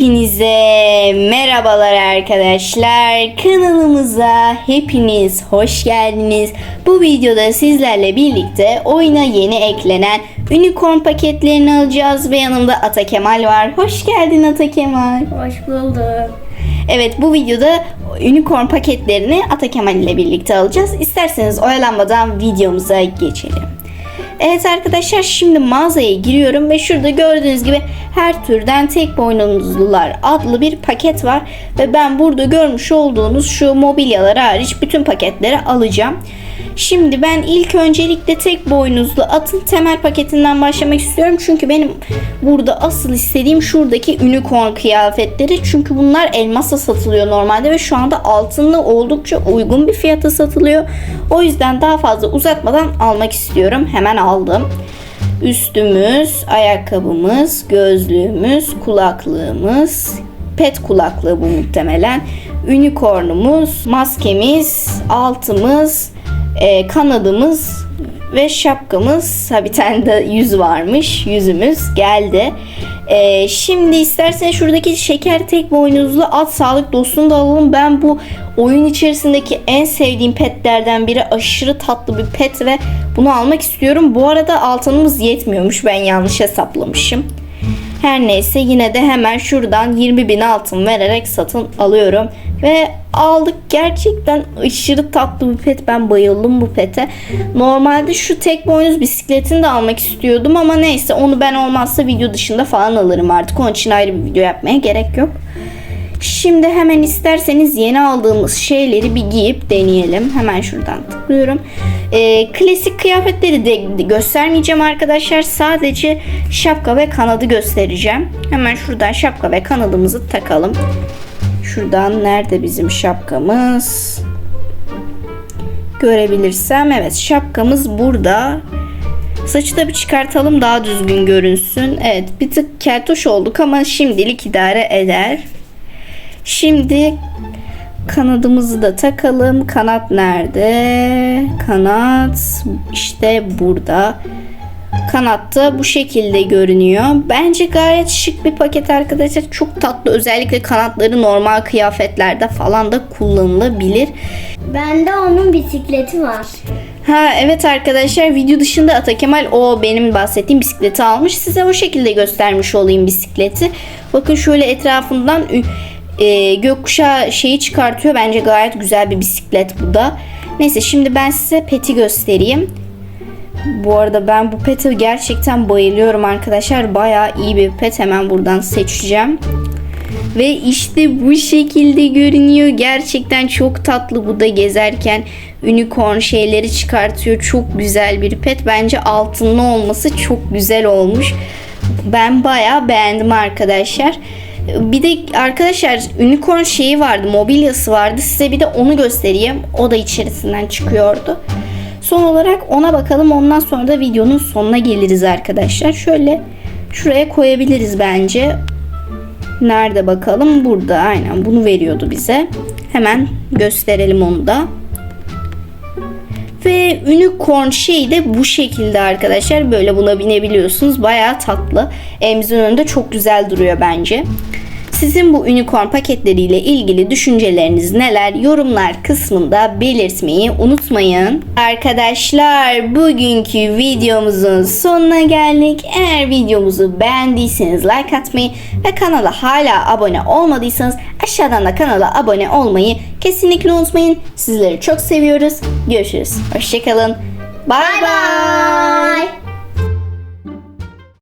Hepinize merhabalar arkadaşlar. Kanalımıza hepiniz hoş geldiniz. Bu videoda sizlerle birlikte oyuna yeni eklenen unicorn paketlerini alacağız ve yanımda Ata Kemal var. Hoş geldin Ata Kemal. Hoş bulduk. Evet bu videoda unicorn paketlerini Ata Kemal ile birlikte alacağız. İsterseniz oyalanmadan videomuza geçelim. Evet arkadaşlar şimdi mağazaya giriyorum ve şurada gördüğünüz gibi her türden tek boynuzlular adlı bir paket var. Ve ben burada görmüş olduğunuz şu mobilyaları hariç bütün paketleri alacağım. Şimdi ben ilk öncelikle tek boynuzlu atın temel paketinden başlamak istiyorum. Çünkü benim burada asıl istediğim şuradaki unicorn kıyafetleri. Çünkü bunlar elmasa satılıyor normalde ve şu anda altınlı oldukça uygun bir fiyata satılıyor. O yüzden daha fazla uzatmadan almak istiyorum. Hemen aldım. Üstümüz, ayakkabımız, gözlüğümüz, kulaklığımız, pet kulaklığı bu muhtemelen. Unicornumuz, maskemiz, altımız, e, kanadımız ve şapkamız. Ha bir tane de yüz varmış. Yüzümüz geldi. E, şimdi istersen şuradaki şeker tek boynuzlu at sağlık dostunu da alalım. Ben bu oyun içerisindeki en sevdiğim petlerden biri. Aşırı tatlı bir pet ve bunu almak istiyorum. Bu arada altınımız yetmiyormuş. Ben yanlış hesaplamışım. Her neyse yine de hemen şuradan 20 bin altın vererek satın alıyorum. Ve aldık gerçekten aşırı tatlı bir pet. Ben bayıldım bu pete. Normalde şu tek boynuz bisikletini de almak istiyordum ama neyse onu ben olmazsa video dışında falan alırım artık. Onun için ayrı bir video yapmaya gerek yok. Şimdi hemen isterseniz yeni aldığımız şeyleri bir giyip deneyelim. Hemen şuradan tıklıyorum. Ee, klasik kıyafetleri de göstermeyeceğim arkadaşlar. Sadece şapka ve kanadı göstereceğim. Hemen şuradan şapka ve kanadımızı takalım. Şuradan nerede bizim şapkamız? Görebilirsem evet şapkamız burada. Saçı da bir çıkartalım daha düzgün görünsün. Evet bir tık keltoş olduk ama şimdilik idare eder. Şimdi kanadımızı da takalım. Kanat nerede? Kanat işte burada. Kanat da bu şekilde görünüyor. Bence gayet şık bir paket arkadaşlar. Çok tatlı. Özellikle kanatları normal kıyafetlerde falan da kullanılabilir. Bende onun bisikleti var. Ha evet arkadaşlar video dışında Ata Kemal o benim bahsettiğim bisikleti almış. Size o şekilde göstermiş olayım bisikleti. Bakın şöyle etrafından e, gökkuşağı şeyi çıkartıyor. Bence gayet güzel bir bisiklet bu da. Neyse şimdi ben size peti göstereyim. Bu arada ben bu pete gerçekten bayılıyorum arkadaşlar. Bayağı iyi bir pet. Hemen buradan seçeceğim. Ve işte bu şekilde görünüyor. Gerçekten çok tatlı bu da gezerken unicorn şeyleri çıkartıyor. Çok güzel bir pet. Bence altınlı olması çok güzel olmuş. Ben bayağı beğendim arkadaşlar. Bir de arkadaşlar unicorn şeyi vardı, mobilyası vardı. Size bir de onu göstereyim. O da içerisinden çıkıyordu. Son olarak ona bakalım. Ondan sonra da videonun sonuna geliriz arkadaşlar. Şöyle şuraya koyabiliriz bence. Nerede bakalım? Burada aynen bunu veriyordu bize. Hemen gösterelim onu da. Ve unicorn şey de bu şekilde arkadaşlar. Böyle buna binebiliyorsunuz. Bayağı tatlı. Elimizin önünde çok güzel duruyor bence. Sizin bu unicorn paketleriyle ilgili düşünceleriniz neler? Yorumlar kısmında belirtmeyi unutmayın. Arkadaşlar bugünkü videomuzun sonuna geldik. Eğer videomuzu beğendiyseniz like atmayı ve kanala hala abone olmadıysanız aşağıdan da kanala abone olmayı kesinlikle unutmayın. Sizleri çok seviyoruz. Görüşürüz. Hoşçakalın. Bye bye. Bye.